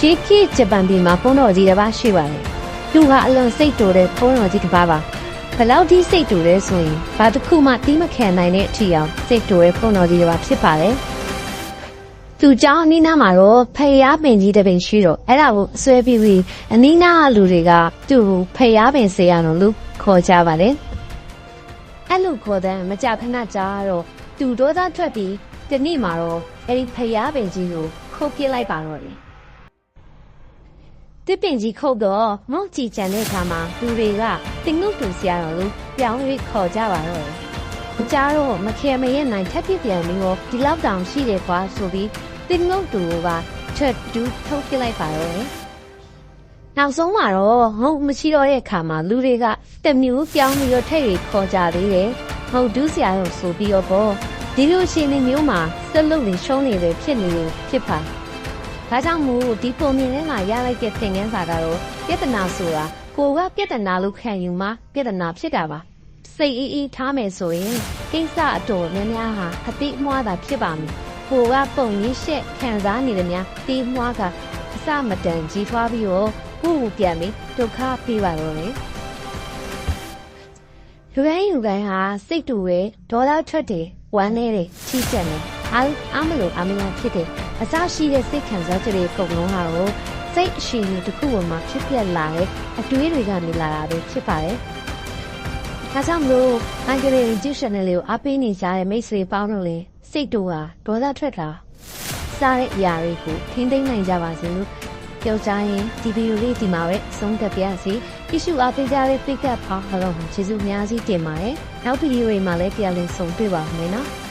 ရှီခိဂျပန်ပြည်မှာဘုန်းတော်ကြီးတစ်ပါးရှိပါတယ်။သူဟာအလွန်စိတ်တူတဲ့ဘုန်းတော်ကြီးတစ်ပါးပါ။ဘလောက်ဒီစိတ်တူလဲဆိုရင်ဘာတစ်ခုမှတီးမခံနိုင်တဲ့အထီအောင်စိတ်တူရဲ့ဘုန်းတော်ကြီးတစ်ပါးဖြစ်ပါတယ်။သူကြောင့်အနီးနားမှာတော့ဖယားပင်ကြီးတစ်ပင်ရှိတော့အဲ့ဒါကိုဆွဲပြီးပြီးအနီးနားလူတွေကသူ့ကိုဖယားပင်ဆေးရအောင်လို့ခေါ်ကြပါတယ်။အဲ့လိုခေါ်တဲ့မကြခဏကြာတော့သူတို့သားထွက်ပြီးဒီနေ့မှာတော့အဲ့ဒီဖယားပင်ကြီးကိုခုတ်ပြစ်လိုက်ပါတော့တယ်။ တစ်ပင်ကြီးခုတ်တော့မုတ်ကြည်ကြံတဲ့အခါမှာလူတွေကတင်ငုတ်တူဆရာတော်လို့ပြောင်း၍ခေါ်ကြပါတော့တယ်။ကြားတော့မခေမရဲ့နိုင်ထက်ပြပြန်ပြီးတော့ဒီလောက်တောင်ရှိတယ်ကွာဆိုပြီးတင်ငုတ်တူကချက်တူထုတ်ပြလိုက်ပါတော့တယ်။နောက်ဆုံးမှာတော့ငုတ်မရှိတော့တဲ့အခါမှာလူတွေကတမျိုးပြောင်းပြီးတော့ထိတ်ရီခေါ်ကြသေးတယ်။ငုတ်ဒူးဆရာတော်ဆိုပြီးတော့ပေါ့ဒီလိုအချိန်မျိုးမှာစက်လုံးတွေရှုံးနေတယ်ဖြစ်နေလို့ဖြစ်ပါ ဒါကြောင့်မို့ဒီပုံမြင်ထဲမှာရလိုက်တဲ့သင်ခန်းစာကတော့ပြဿနာဆိုတာကိုကပြဿနာလို့ခံယူမှပြဿနာဖြစ်တာပါစိတ်အေးအေးထားမယ်ဆိုရင်ကိစ္စအတော်များများဟာအတိအမွှားတာဖြစ်ပါမယ်ကိုကပုံရင်းရှက်ခံစားနေတယ်များတီးမွှားကအစမတန်ကြီးထွားပြီးတော့ကိုယ့်ကိုပြန်ပြီးဒုက္ခပေးပါတော့တယ်လူတိုင်းလူတိုင်းဟာစိတ်တူရဲ့ဒေါသထွက်တယ်ဝမ်းနေတယ်ချီးကျက်တယ်အားအားမလို့အမရဖြစ်တယ် အစရှိတဲ့စိတ်ခံစားချက်တွေအကုန်လုံးဟာကိုစိတ်အရှိန်တစ်ခုပေါ်မှာဖြစ်ပြက်လာတဲ့အတွေးတွေကနေလာတာပဲဖြစ်ပါတယ်။ဒါကြောင့်မလို့အင်္ဂလိပ်ဂျူးရှန်နယ်လေးကိုအားပေးနေကြတဲ့မိတ်ဆွေပေါင်းတို့လည်းစိတ်တူဟာဒေါသထွက်တာစားတဲ့အရာတွေကိုထိမ့်သိမ့်နိုင်ကြပါစေလို့ပြောကြရင်ဒီဗီဒီယိုလေးဒီမှာပဲဆုံးသက်ပြစီ။ issue အားပေးကြတဲ့ pick up ဖောင်းဟလုံးကျေးဇူးအများကြီးတင်ပါတယ်။နောက်ဗီဒီယိုတွေမှာလည်းပြန်လည်ဆုံတွေ့ပါမယ်နော်။